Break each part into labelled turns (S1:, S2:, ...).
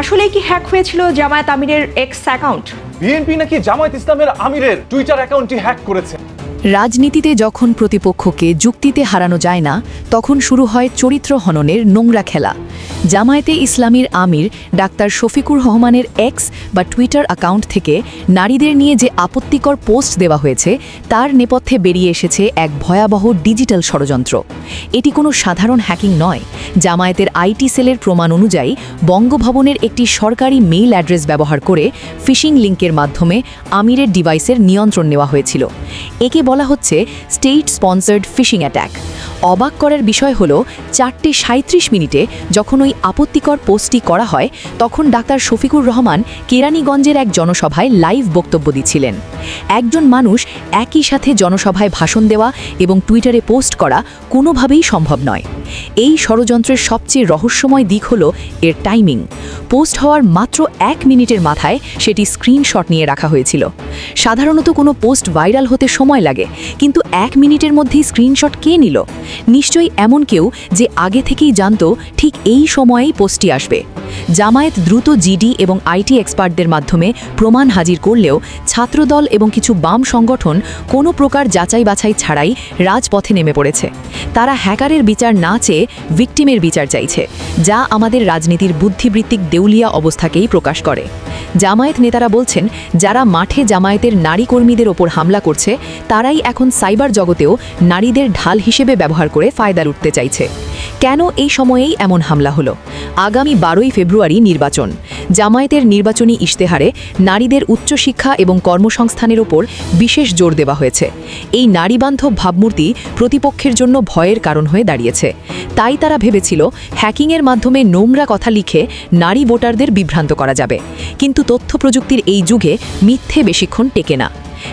S1: আসলে কি হ্যাক হয়েছিল জামায়াত আমিরের এক্স অ্যাকাউন্ট
S2: বিএনপি নাকি জামায়াত ইসলামের আমিরের টুইটার অ্যাকাউন্টটি হ্যাক করেছে?
S3: রাজনীতিতে যখন প্রতিপক্ষকে যুক্তিতে হারানো যায় না তখন শুরু হয় চরিত্র হননের নোংরা খেলা। জামায়াতে ইসলামীর আমির ডাক্তার শফিকুর রহমানের এক্স বা টুইটার অ্যাকাউন্ট থেকে নারীদের নিয়ে যে আপত্তিকর পোস্ট দেওয়া হয়েছে, তার নেপথ্যে বেরিয়ে এসেছে এক ভয়াবহ ডিজিটাল ষড়যন্ত্র। এটি কোনো সাধারণ হ্যাকিং নয়। জামায়াতের আইটি সেলের প্রমাণ অনুযায়ী, বঙ্গভবনের একটি সরকারি মেইল অ্যাড্রেস ব্যবহার করে ফিশিং লিঙ্কের মাধ্যমে আমিরের ডিভাইসের নিয়ন্ত্রণ নেওয়া হয়েছিল। একে বলা হচ্ছে স্টেট স্পন্সার্ড ফিশিং অ্যাট্যাক অবাক করার বিষয় হল, চারটে সাঁত্রিশ মিনিটে যখন ওই আপত্তিকর পোস্টটি করা হয়, তখন ডাক্তার শফিকুর রহমান কেরানীগঞ্জের এক জনসভায় লাইভ বক্তব্য দিচ্ছিলেন। একজন মানুষ একই সাথে জনসভায় ভাষণ দেওয়া এবং টুইটারে পোস্ট করা কোনোভাবেই সম্ভব নয়। এই ষড়যন্ত্রের সবচেয়ে রহস্যময় দিক হল এর টাইমিং। পোস্ট হওয়ার মাত্র এক মিনিটের মাথায় সেটি স্ক্রিনশট নিয়ে রাখা হয়েছিল। সাধারণত কোনো পোস্ট ভাইরাল হতে সময় লাগে, কিন্তু এক মিনিটের মধ্যেই স্ক্রিনশট কে নিল? নিশ্চয়ই এমন কেউ যে আগে থেকেই জানত ঠিক এই সময়েই পোস্টটি আসবে। জামায়াত দ্রুত জিডি এবং আইটি এক্সপার্টদের মাধ্যমে প্রমাণ হাজির করলেও ছাত্রদল এবং কিছু বাম সংগঠন কোনো প্রকার যাচাই বাছাই ছাড়াই রাজপথে নেমে পড়েছে। তারা হ্যাকারের বিচার না চেয়ে ভিকটিমের বিচার চাইছে, যা আমাদের রাজনীতির বুদ্ধিবৃত্তিক দেউলিয়া অবস্থাকেই প্রকাশ করে। জামায়াত নেতারা বলছেন, যারা মাঠে জামায়াতের নারী কর্মীদের ওপর হামলা করছে, তারাই এখন সাইবার জগতেও নারীদের ঢাল হিসেবে ব্যবহার করে ফায়দা লুটতে চাইছে। কেন এই সময়েই এমন হামলা হলো? আগামী বারোই ফেব্রুয়ারি নির্বাচন। জামায়াতের নির্বাচনী ইশতেহারে নারীদের উচ্চশিক্ষা এবং কর্মসংস্থানের ওপর বিশেষ জোর দেওয়া হয়েছে। এই নারীবান্ধব ভাবমূর্তি প্রতিপক্ষের জন্য ভয়ের কারণ হয়ে দাঁড়িয়েছে। তাই তারা ভেবেছিল হ্যাকিংয়ের মাধ্যমে নোংরা কথা লিখে নারী ভোটারদের বিভ্রান্ত করা যাবে। কিন্তু তথ্য প্রযুক্তির এই যুগে মিথ্যে বেশিক্ষণ টেকে না।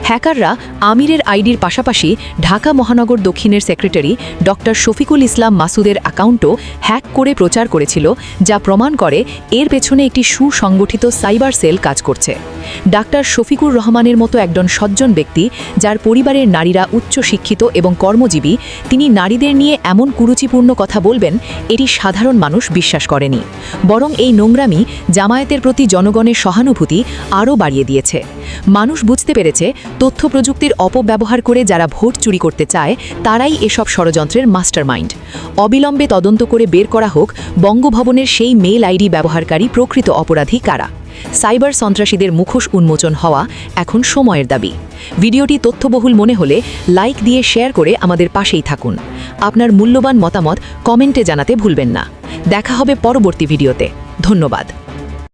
S3: হ্যাকাররা আমিরের আইডির পাশাপাশি ঢাকা মহানগর দক্ষিণের সেক্রেটারি ডক্টর শফিকুল ইসলাম মাসুদের অ্যাকাউন্টও হ্যাক করে প্রচার করেছিল, যা প্রমাণ করে এর পেছনে একটি সুসংগঠিত সাইবার সেল কাজ করছে। ডাক্তার শফিকুর রহমানের মতো একজন সজ্জন ব্যক্তি, যার পরিবারের নারীরা উচ্চ শিক্ষিত এবং কর্মজীবী, তিনি নারীদের নিয়ে এমন কুরুচিপূর্ণ কথা বলবেন, এটি সাধারণ মানুষ বিশ্বাস করেনি। বরং এই নোংরামি জামায়াতের প্রতি জনগণের সহানুভূতি আরও বাড়িয়ে দিয়েছে। মানুষ বুঝতে পেরেছে, তথ্য প্রযুক্তির অপব্যবহার করে যারা ভোট চুরি করতে চায়, তারাই এসব ষড়যন্ত্রের মাস্টারমাইন্ড। অবিলম্বে তদন্ত করে বের করা হোক, বঙ্গভবনের সেই মেল আইডি ব্যবহারকারী প্রকৃত অপরাধী কারা? সাইবার সন্ত্রাসীদের মুখোশ উন্মোচন হওয়া এখন সময়ের দাবি। ভিডিওটি তথ্যবহুল মনে হলে লাইক দিয়ে শেয়ার করে আমাদের পাশেই থাকুন। আপনার মূল্যবান মতামত কমেন্টে জানাতে ভুলবেন না। দেখা হবে পরবর্তী ভিডিওতে। ধন্যবাদ।